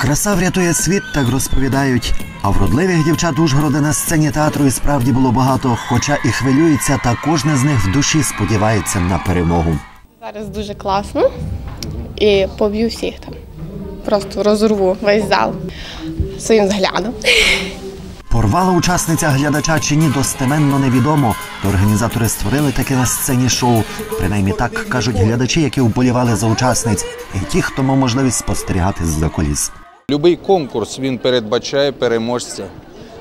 Краса врятує світ, так розповідають. А вродливих дівчат Ужгорода на сцені театру і справді було багато, хоча і хвилюється, та кожна з них в душі сподівається на перемогу. Зараз дуже класно і поб'ю всіх там. Просто розорву весь зал своїм взглядом. Порвала учасниця глядача чи ні достеменно невідомо. Та організатори створили таке на сцені шоу. Принаймні так кажуть глядачі, які вболівали за учасниць, і ті, хто мав можливість спостерігати з-за коліс. Любий конкурс він передбачає переможця,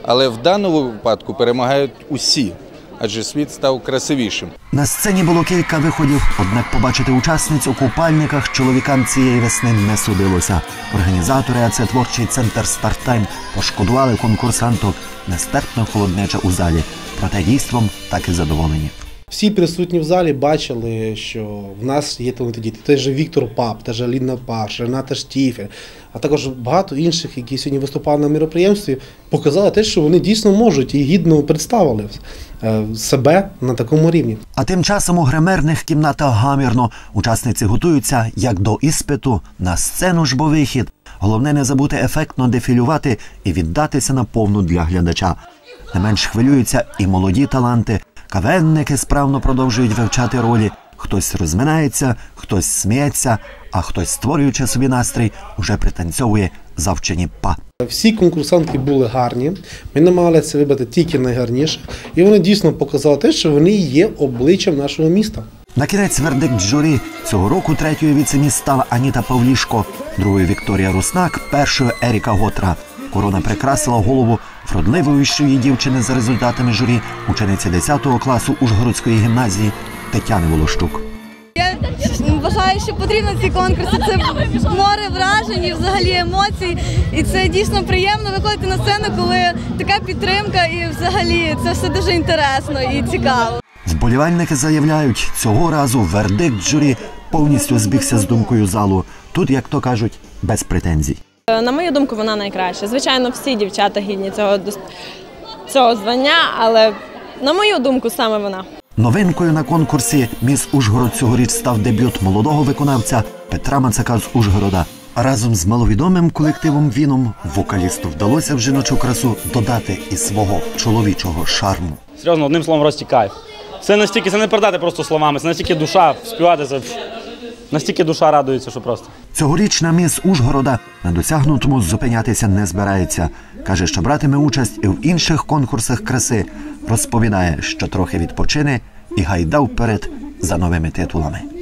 але в даному випадку перемагають усі, адже світ став красивішим. На сцені було кілька виходів, однак побачити учасниць у купальниках чоловікам цієї весни не судилося. Організатори, а це творчий центр «Старттайм» пошкодували конкурсанток. Нестерпно холоднеча у залі. Проте дійством так і задоволені. Всі присутні в залі бачили, що в нас є таланти діти. Той же Віктор Пап, та же Аліна Паш, Рената Штіфель, а також багато інших, які сьогодні виступали на міроприємстві, показали те, що вони дійсно можуть і гідно представили е, себе на такому рівні. А тим часом у гримерних кімнатах гамірно учасниці готуються як до іспиту на сцену ж бо вихід. Головне не забути ефектно дефілювати і віддатися наповну для глядача. Не менш хвилюються і молоді таланти. Кавенники справно продовжують вивчати ролі. Хтось розминається, хтось сміється, а хтось, створюючи собі настрій, уже пританцьовує завчені па. Всі конкурсантки були гарні. Ми намагалися вибрати тільки найгарніших, і вони дійсно показали те, що вони є обличчям нашого міста. На кінець вердикт журі цього року третьою віцеміс стала Аніта Павлішко, другою Вікторія Руснак, першою Еріка Готра. Корона прикрасила голову вродливої дівчини за результатами журі, учениці 10 класу Ужгородської гімназії Тетяни Волощук. Я вважаю, що потрібно ці конкурси. Це море вражень і взагалі емоцій. І це дійсно приємно виходити на сцену, коли така підтримка, і взагалі це все дуже інтересно і цікаво. Вболівальники заявляють, цього разу вердикт журі повністю збігся з думкою залу. Тут, як то кажуть, без претензій. Е, На мою думку, вона найкраща. Звичайно, всі дівчата гідні цього цього звання, але на мою думку, саме вона. Новинкою на конкурсі Міс Ужгород цьогоріч став дебют молодого виконавця Петра Мацака з Ужгорода. А разом з маловідомим колективом Віном вокалісту вдалося в жіночу красу додати і свого чоловічого шарму. Серйозно, одним словом, рості. Це настільки, це не передати просто словами, це настільки душа співати, це настільки душа радується, що просто. Цьогорічна міс Ужгорода на досягнутому зупинятися не збирається. Каже, що братиме участь і в інших конкурсах краси. Розповідає, що трохи відпочине і гайда вперед за новими титулами.